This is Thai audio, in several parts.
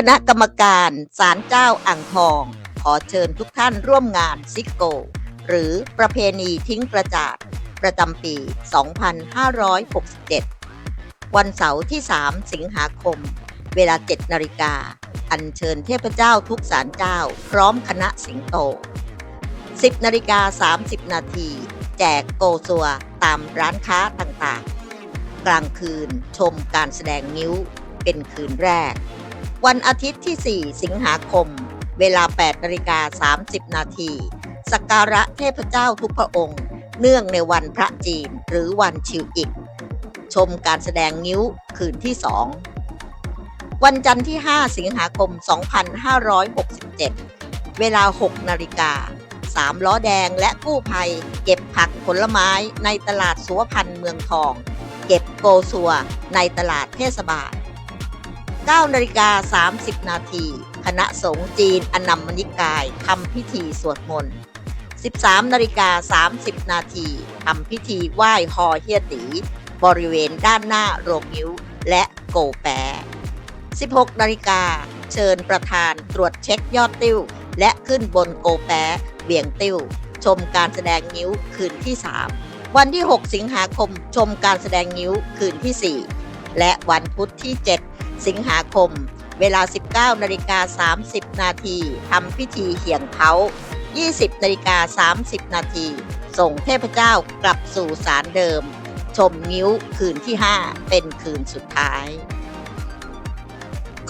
คณะกรรมการศาลเจ้าอ่างทอง ขอเชิญทุกท่านร่วมงานซิกโก หรือประเพณีทิ้งกระจาดประจำปี 2567 วันเสาร์ที่ 3 สิงหาคม เวลา 7 นาฬิกา อัญเชิญเทพเจ้าทุกศาลเจ้า พร้อมคณะสิงโต 10 นาฬิกา 30 นาที แจกโกซัวตามร้านค้าต่างๆ กลางคืนชมการแสดงนิ้วเป็นคืนแรก วันอาทิตย์ที่ 4 สิงหาคม เวลา 8นาฬิกา30 นาทีสักการะเทพเจ้าทุกพระองค์ เนื่องในวันพระจีนหรือวันชิวอิก ชมการแสดงนิ้วคืนที่ 2 วันจันทร์ที่ 5 สิงหาคม 2567 เวลา 6นาฬิกาสามล้อแดงและกู้ภัย เก็บผักผลไม้ในตลาดสุวพันธ์เมืองทอง เก็บโกซัวในตลาดเทศบาล 9นาฬิกา30 นาที คณะสงฆ์จีนอนัมมณิกายทำพิธีสวดมนต์ 13นาฬิกา30 นาทีทำพิธีไหว้ฮอเฮียตี บริเวณด้านหน้าโรงนิ้วและโกแป16นาฬิกาเชิญประธานตรวจเช็คยอดติ้ว และขึ้นบนโกแปเบี่ยงติ้ว ชมการแสดงนิ้วคืนที่ 3 วันที่ 6 สิงหาคมชมการแสดงนิ้วคืนที่ 4 และวันพุธที่ 7 สิงหาคม เวลา 19นาฬิกา30 นาทีทำพิธีเหี่ยงเผา20นาฬิกา30 นาที ส่งเทพเจ้ากลับสู่ศาลเดิม ชมนิ้วคืนที่ 5 เป็นคืนสุดท้าย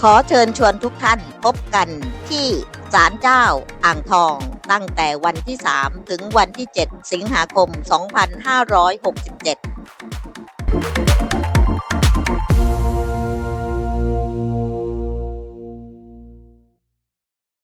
ขอเชิญชวนทุกท่านพบกันที่ศาลเจ้าอ่างทอง ตั้งแต่วันที่ 3 ถึงวันที่ 7 สิงหาคม 2567